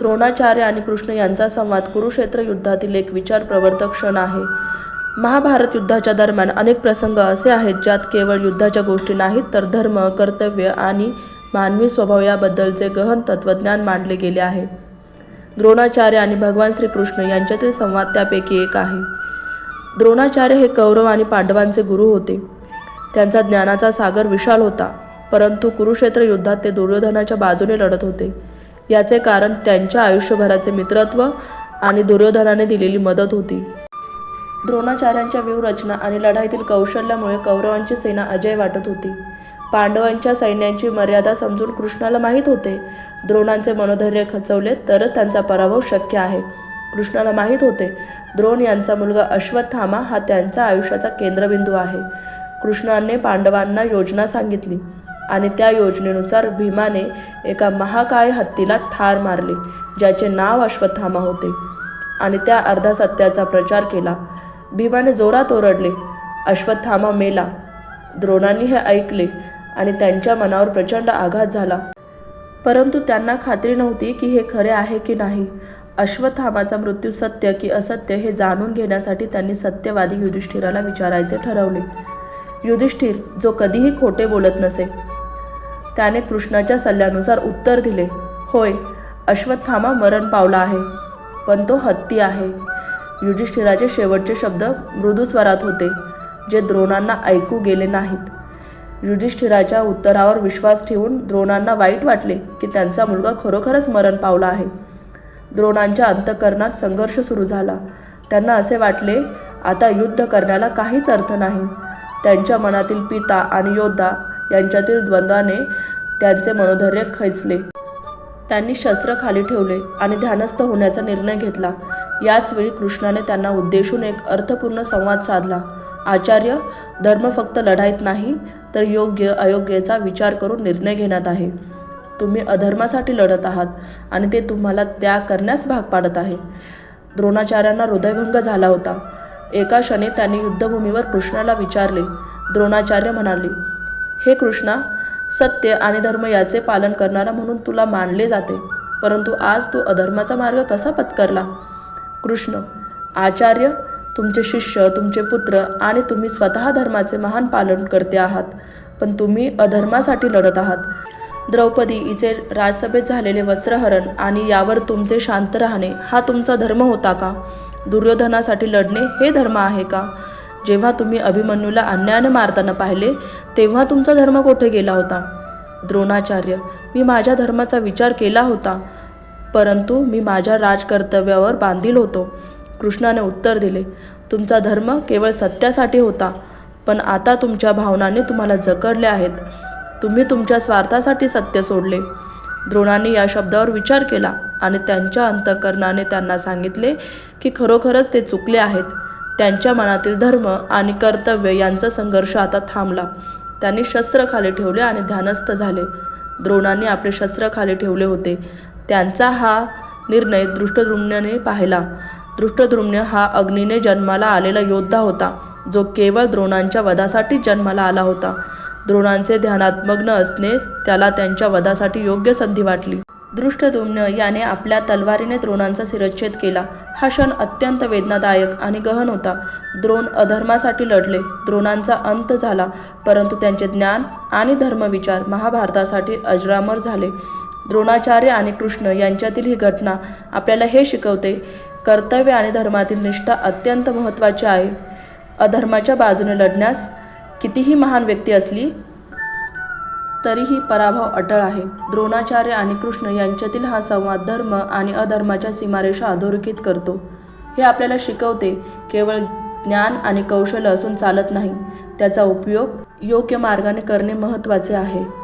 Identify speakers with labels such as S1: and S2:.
S1: द्रोणाचार्य आणि कृष्ण यांचा संवाद कुरुक्षेत्र युद्धातील एक विचार प्रवर्तक क्षण आहे. महाभारत युद्धाच्या दरम्यान अनेक प्रसंग असे आहेत ज्यात केवळ युद्धाच्या गोष्टी नाहीत तर धर्म कर्तव्य आणि मानवी स्वभाव याबद्दलचे गहन तत्त्वज्ञान मांडले गेले आहे. द्रोणाचार्य आणि भगवान श्रीकृष्ण यांच्यातील संवाद त्यापैकी एक आहे. द्रोणाचार्य हे कौरव आणि पांडवांचे गुरु होते. त्यांचा ज्ञानाचा सागर विशाल होता परंतु कुरुक्षेत्र युद्धात ते दुर्योधनाच्या बाजूने लढत होते. याचे कारण त्यांच्या आयुष्यभराचे मित्रत्व आणि दुर्योधनाने दिलेली मदत होती. द्रोणाचार्यांच्या व्यूहरचना आणि लढाईतील कौशल्यामुळे कौरवांची सेना अजय वाटत होती. पांडवांच्या सैन्यांची मर्यादा समजून कृष्णाला माहीत होते. द्रोणांचे मनोधैर्य खचवले तरच त्यांचा पराभव शक्य आहे. कृष्णाला माहीत होते द्रोण यांचा मुलगा अश्वत्थामा हा त्यांचा आयुष्याचा केंद्रबिंदू आहे. कृष्णाने पांडवांना योजना सांगितली. आणि त्या योजनेनुसार भीमाने एका महाकाय हत्तीला ठार मारले ज्याचे नाव अश्वत्थामा होते. आणि त्या अर्धा सत्याचा प्रचार केला. भीमाने जोरात ओरडले. अश्वत्थामा मेला. द्रोणांनी हे ऐकले आणि त्यांच्या मनावर प्रचंड आघात झाला. परंतु त्यांना खात्री नव्हती की हे खरे आहे की नाही. अश्वत्थामाचा मृत्यू सत्य की असत्य हे जाणून घेण्यासाठी त्यांनी सत्यवादी युधिष्ठिराला विचारायचे ठरवले. युधिष्ठिर जो कधीही खोटे बोलत नसे त्याने कृष्णाच्या सल्ल्यानुसार उत्तर दिले होय अश्वत्थामा मरण पावला आहे पण तो हत्ती आहे. युधिष्ठिराचे शेवटचे शब्द मृदुस्वरात होते जे द्रोणांना ऐकू गेले नाहीत. युधिष्ठिराच्या उत्तरावर विश्वास ठेवून द्रोणांना वाईट वाटले की त्यांचा मुलगा खरोखरच मरण पावला आहे. द्रोणांच्या अंतकरणात संघर्ष सुरू झाला. त्यांना असे वाटले आता युद्ध करण्याला काहीच अर्थ नाही. त्यांच्या मनातील पिता आणि योद्धा यांच्यातील द्वंद्वाने त्यांचे मनोधैर्य खैचले. त्यांनी शस्त्र खाली ठेवले आणि ध्यानस्थ होण्याचा निर्णय घेतला. याच वेळी कृष्णाने त्यांना उद्देशून एक अर्थपूर्ण संवाद साधला. आचार्य धर्म फक्त लढाईत नाही तर योग्य अयोग्याचा विचार करून निर्णय घेण्यात आहे. तुम्ही अधर्मासाठी लढत आहात आणि ते तुम्हाला त्याग करण्यास भाग पाडत आहे. द्रोणाचार्यांना हृदयभंग झाला होता. एका क्षणी त्यांनी युद्धभूमीवर कृष्णाला विचारले. द्रोणाचार्य म्हणाले हे कृष्णा सत्य आणि धर्म याचे पालन करणारा म्हणून तुला मानले जाते. परंतु आज तू अधर्माचा मार्ग कसा पत्करला? कृष्ण आचार्य तुमचे शिष्य तुमचे पुत्र आणि तुम्ही स्वतः धर्माचे महान पालन करते आहात पण तुम्ही अधर्मासाठी लढत आहात. द्रौपदी हिचे राजसभेत झालेले वस्त्रहरण आणि यावर तुमचे शांत राहणे हा तुमचा धर्म होता का? दुर्योधनासाठी लढणे हे धर्म आहे का? जेव्हा तुम्ही अभिमन्यूला अन्यायाने मारताना पाहिले तेव्हा तुमचा धर्म कोठे गेला होता? द्रोणाचार्य मी माझ्या धर्माचा विचार केला होता परंतु मी माझ्या राजकर्तव्यावर बांधील होतो. कृष्णाने उत्तर दिले तुमचा धर्म केवळ सत्यासाठी होता पण आता तुमच्या भावनांनी तुम्हाला जकडले आहेत. तुम्ही तुमच्या स्वार्थासाठी सत्य सोडले. द्रोणांनी या शब्दावर विचार केला आणि त्यांच्या अंतकरणाने त्यांना सांगितले की खरोखरच ते चुकले आहेत. त्यांच्या मनातील धर्म आणि कर्तव्य यांचा संघर्ष आता थांबला. त्यांनी शस्त्र खाली ठेवले आणि ध्यानस्थ झाले. द्रोणांनी आपले शस्त्र खाली ठेवले होते. त्यांचा हा निर्णय दृष्टद्रुम्याने पाहिला. दृष्टद्रुम्य हा अग्नीने जन्माला आलेला योद्धा होता. जो केवळ द्रोणांच्या वधासाठी जन्माला आला होता. द्रोणांचे ध्यानात्मग्न असणे त्याला त्यांच्या वधासाठी योग्य संधी वाटली. दृष्टदुम्न याने आपल्या तलवारीने द्रोणांचा शिरच्छेद केला. हा क्षण अत्यंत वेदनादायक आणि गहन होता. द्रोण अधर्मासाठी लढले. द्रोणांचा अंत झाला परंतु त्यांचे ज्ञान आणि धर्मविचार महाभारतासाठी अजरामर झाले. द्रोणाचार्य आणि कृष्ण यांच्यातील ही घटना आपल्याला हे शिकवते कर्तव्य आणि धर्मातील निष्ठा अत्यंत महत्त्वाची आहे. अधर्माच्या बाजूने लढण्यास कितीही महान व्यक्ती असली तरीही पराभव अटळ आहे. द्रोणाचार्य आणि कृष्ण यांच्यातील हा संवाद धर्म आणि अधर्माच्या सीमारेषा अधोरेखित करतो. हे आपल्याला शिकवते केवळ ज्ञान आणि कौशल्य असून चालत नाही. त्याचा उपयोग योग्य मार्गाने करणे महत्त्वाचे आहे.